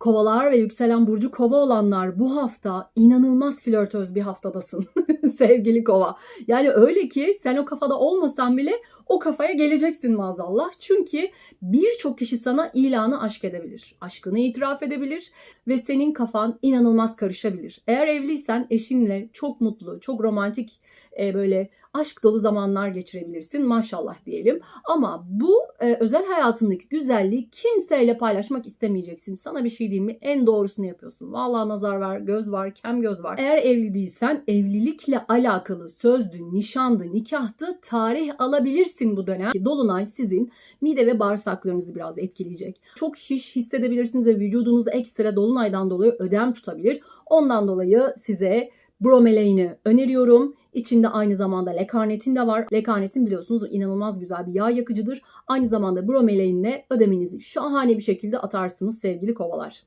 Kovalar ve yükselen burcu kova olanlar bu hafta inanılmaz flörtöz bir haftadasın sevgili kova. Yani öyle ki sen o kafada olmasan bile o kafaya geleceksin maazallah. Çünkü birçok kişi sana ilanı aşk edebilir. Aşkını itiraf edebilir ve senin kafan inanılmaz karışabilir. Eğer evliysen eşinle çok mutlu, çok romantik e, böyle aşk dolu zamanlar geçirebilirsin maşallah diyelim. Ama bu e, özel hayatındaki güzelliği kimseyle paylaşmak istemeyeceksin. Sana bir şey diyeyim mi? En doğrusunu yapıyorsun. Vallahi nazar var, göz var, kem göz var. Eğer evli değilsen evlilikle alakalı sözdü, nişandı, nikahtı tarih alabilirsin bu dönem. Dolunay sizin mide ve bağırsaklarınızı biraz etkileyecek. Çok şiş hissedebilirsiniz ve vücudunuz ekstra dolunaydan dolayı ödem tutabilir. Ondan dolayı size bromelain'i öneriyorum. İçinde aynı zamanda lekarnetin de var. Lekarnetin biliyorsunuz inanılmaz güzel bir yağ yakıcıdır. Aynı zamanda bromeleinle ödeminizi şahane bir şekilde atarsınız sevgili kovalar.